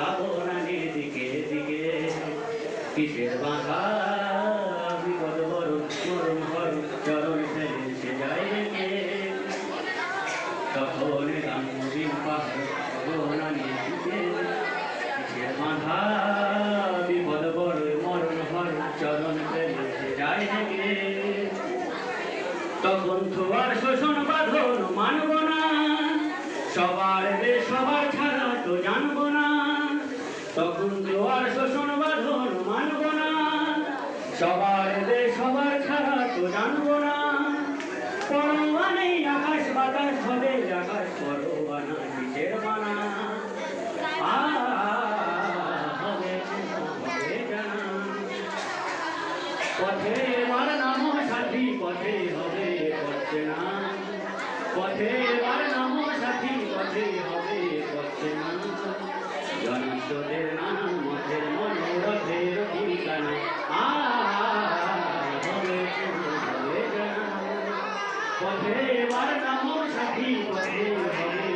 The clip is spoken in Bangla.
ভাবনানির দিকে দিকে। কিসের বাধা বিপদ হরণ চরণ তখন পাহাড় দিকে কিসের বিপদ বরণ, মরণ চরণ শোষণ বাঁধন মানব না। সবার রে সবার ছাড়া তো জানব না। সবার রে সবার ছাড়া তো জানব না। পরমানে আকাশ বাতাস হবে, আকাশ পরবানা নিজের মানা পথে মার নাম সাথী পথে হবে পথে না। পথে মার নাম সাথী পথে হবে পথে না। জনস্রোতের নানান মঠের মনোরথের ঠিকানা আ হবে হবে জানা পথে মার নাম সাথী পথে হবে